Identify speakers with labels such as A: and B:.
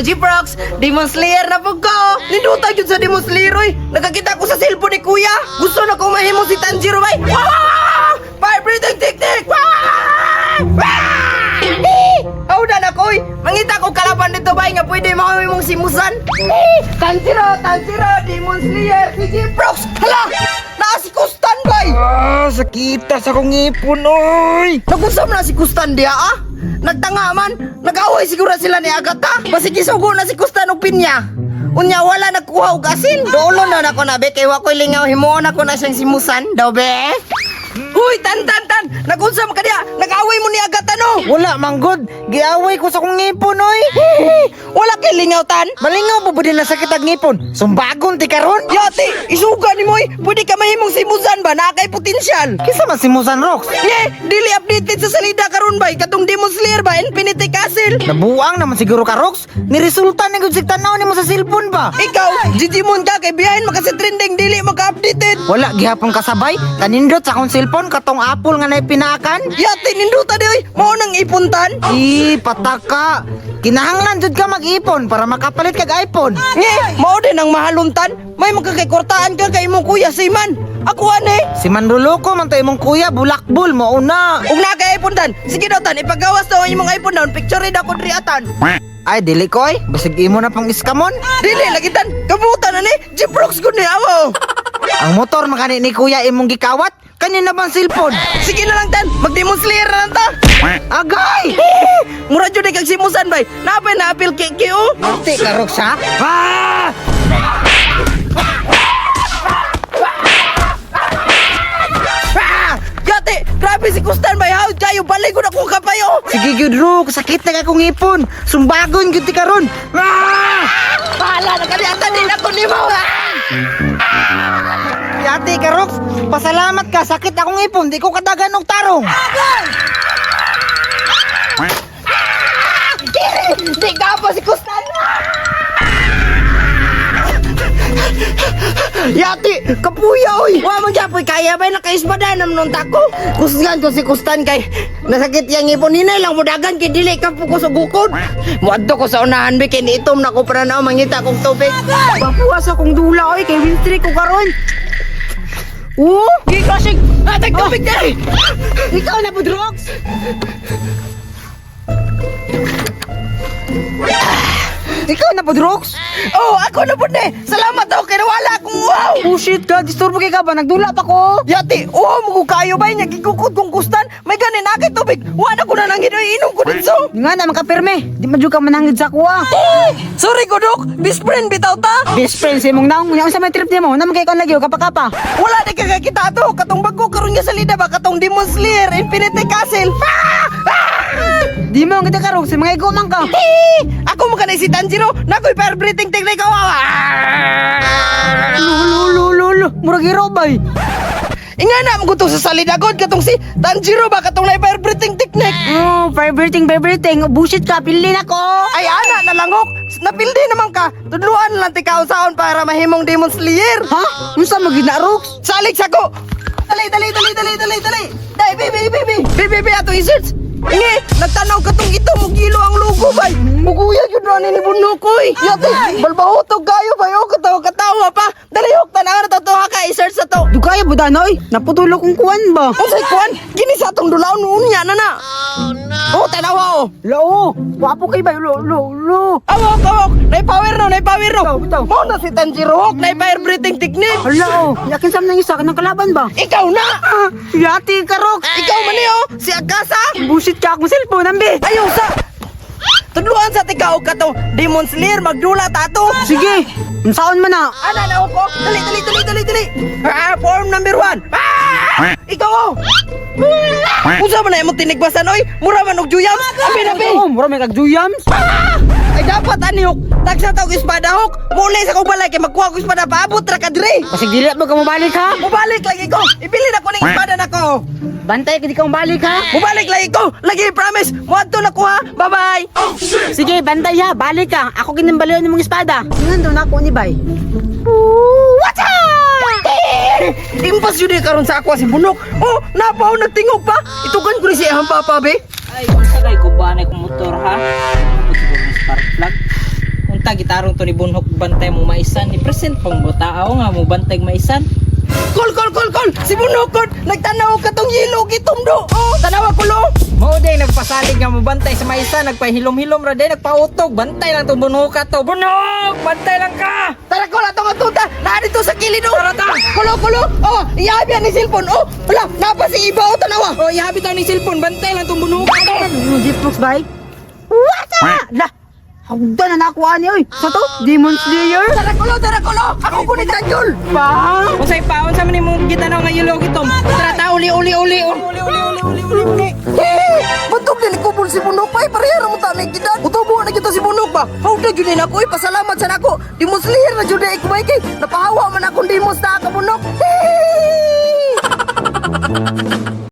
A: ko G-Prox, Demon Slayer na po ko. Ninduta yun sa Demon Slayer, oy. Nakakita ko sa cellphone ni Kuya. Gusto na kong mahimo si Tanjiro, bay. Ah! Fire breathing technique! Ah! Ah! Aw na na koy. Mangita ko kalaban dito bay nga pwede makawi mong simusan. Eh! Tanjiro, Tanjiro, Demon Slayer, si G-Prox. Hala! Naa bay.
B: Ah, sakita sa kong ipon, oy!
A: Nagusam na si Kustan diya ah. Nagtanga man. Nag-away siguro sila ni Agata. Basig isugo na si Kustan og pinya. Unya wala nagkuha og asin. Dolo na nako na be kay wa ko'y lingaw himuon ako na siyang simusan. Daw be. Uy, tan tan tan. Nagunsam ka diya. Nag-away mo ni Agata no.
B: Wala, manggod. Giaway ko sa kong ipon, oy!
A: Wala kay lingaw tan.
B: Malingaw po din na sakit ang ipon? Sumbagon ti karon?
A: Yati, isuga ni moy. Pwede ka mahimong simusan ba na kay potensyal.
B: Kisa man si Musan Rocks?
A: Nye, dili updated sa salida karon ba? Katong Demon Slayer ba? Infinity Castle.
B: Nabuang naman siguro ka, Rocks. Niresulta na gud tanaw nimo sa cellphone ba?
A: Ikaw, Digimon ka kay biyahin makasi trending dili maka-updated.
B: Wala gihapon kasabay. Kanindot sa akong cellphone katong apple nga nay pinakan.
A: Yati ninduta di oy. Mao nang ipuntan.
B: Ih, pataka. Kinahanglan jud ka mag-ipon para makapalit kag iPhone.
A: Nye, mao din ang mahaluntan. May magkakaikortaan ka kay imong kuya Siman. Ako ane.
B: Si Manluloko man to imong kuya bulakbul mo una.
A: Ug na kay iPhone tan. Sige daw tan, ipagawas daw ang imong iPhone daw. Picture rin ako driatan.
B: Ay dili ko ay. Basig imo na pang iskamon.
A: Dili lagi tan. Kamutan na ni. Jiprox gud ni awo.
B: Ang motor makani ni kuya imong gikawat. Kanina bang cellphone?
A: Sige na lang tan. Mag-Demon Slayer na lang ta.
B: Agay!
A: Mura jud kag simusan bay. Napay na apil kay kiyo.
B: Ati ka Rocks ha? Ah!
A: Ah! Yate, grabe si Kustan bay. How kayo balik ko na ko kapayo.
B: Sige gyud Rocks, sakit na akong ipon. Sumbagon gyud ti karon. Ah!
A: Bahala na kani ata din ako ni mo.
B: Ate ka pasalamat ka. Sakit akong ipon, di ko kadagan og tarong.
A: Di ka pa si Kustan. Yati, kapuya oy. Wa man japoy kaya bay nakaisbada nam nung tako. Kusgan ko si Kustan kay nasakit yang ipon hinay lang mudagan kay dili ka po ko sa bukod. Muadto ko sa unahan be kay niitom na ko para na mangita kong tubig.
B: Papuwas akong dula oy kay wintry ko karon.
A: Oo, di kasig. Atag tubig dai.
B: Ikaw na po Rocks. Ikaw na po Rocks.
A: Oh, ako na pud ni. Salamat daw kay nawala akong wow.
B: Oh shit ka, disturbo kay ka ba? Nagdula pa ko.
A: Yati, oh, mo kayo bay nya gigukod kong kustan. May ganin na kay tubig. Wa na ko na nang inom ko dinso.
B: Nga na makapirme. Di man jud ka manangid sa kuha.
A: Eh, sorry ko dok. Best friend bitaw ta.
B: Best friend si mong naong yang sa may trip niya mo. Naman kay kon lagi o kapakapa.
A: Wala di ka kita to. Katong bago karon nga salida ba katong Demon Slayer Infinity Castle. Ah! Ah!
B: Di mo kita karong si mga igumang ka.
A: Eh, ako mo kanay si Tanjiro. Nakoy fire breathing technique ko. Ah!
B: Lulo lulo. Murag hero bay.
A: Inga na mo to sa salida god katong si Tanjiro ba katong na fire breathing technique.
B: Oh, vibrating vibrating. Bullshit ka, pili na ko.
A: Ay ana nalangok. Napildi naman ka. Tudluan lang ti kaon para mahimong Demon Slayer.
B: Ha? Unsa mo ginarok?
A: Salig sa ko! Dali, dali, dali, dali, dali, dali! Dali, baby, baby! Baby, baby, ato i-search! Nge, nagtanaw ka tong ito, mugilo ang logo, bay! Muguya yun na ni Bunukoy! Yate, balbahutog kayo, bay! O, katawa-katawa pa! Dali, hok, tanaw na to, ha, ka, i-search sa to!
B: Dugaya ba danoy? Naputulo kong kuwan ba?
A: Kung sa'y kuwan, kini sa atong dulaon, unya na na! Oh, tanawa, oh!
B: Lao, wapo kay ba? Lo, lo, lo.
A: Awok, awok! Nay power no, nay power no!
B: Bitaw.
A: Mo na si Tanjiro, nay fire breathing technique!
B: Hala, oh. Yakin sa nang isa ka ng kalaban ba?
A: Ikaw na!
B: Ah, yati ka, Rox.
A: Ikaw man eh, oh! Si Akasa!
B: Bullshit ka akong cellphone, ambi.
A: Ayaw sa... Tudluan sa tikaw ka to. Demon Slayer, magdula tato.
B: Sige, unsaon man na.
A: Ana na ko. Dali, dali, dali, dali, dali. Ah, form number one. Ah! Ikaw oh. Usa man na imong tinigbasan oy. Mura man og juyam. Abi na bi.
B: Oh, mura may kagjuyams.
A: Ah! Ay dapat ani hok. Tagsa tawag espada hok. Muli sa kong balay kay magkuha ko espada paabot ra ka dire.
B: Pasig dili mo ka mabalik ha.
A: Mubalik lagi ko. Ibili na ko ning espada nako.
B: Bantay ka di ka mabalik ha.
A: Mubalik lagi ko. Lagi promise. Muadto na ko ha. Bye-bye.
B: Sige, bantay ha. Balik ka. Ako kinimbalyon mong espada. Singan daw na ako ni Bay.
A: What's up? Impas yun eh karon sa ako si Bunok. Oh, napaw nagtingog pa. Itugan ko ni si Ahang Papa, be.
C: Ay, kung sakay ko ba na motor ha? Ano siguro ng spark plug? Unta gitarong to ni bunhok bantay mo maisan ni present pang butao nga mo bantay maisan
A: Kol, kol, kol, kol! Si Bunokod! Nagtanaw ka tong yelo gitom do! Oh, tanawa ko lo!
C: Mao day nagpasalig nga mo bantay sa maisan nagpahilom-hilom ra day nagpautog bantay lang tong bunhok ka to bunhok bantay lang ka
A: Tara ko lang tong atuta! Narito sa kilid oh! Tara ta! Kulo, kulo! Oh, iyabi ni cellphone! Oh, wala! Napa si Iba oh, tanawa!
C: oh ihabit ni cellphone bantay lang tong bunhok ka to
B: Ano, Jeepbox ba? Wata! La! Hagda na nakuha niya, oy. Sa to? Demon Slayer?
A: Tara kulo, tara kulo! Ako ko ni Tanjol!
B: Pa!
C: Unsay paon sa man imong gitanaw nga yelo gitom tara ta uli uli uli uli uli uli uli uli!
A: Bantog din si Bunok pa! Parehara mo tami kita! Utubo na kita si Bunok ba? Hawda yun din ako! Pasalamat sa nako! Di mo slihir na jud ay kumay kay! Napahawa man akong di mo sa kabunok! Hey!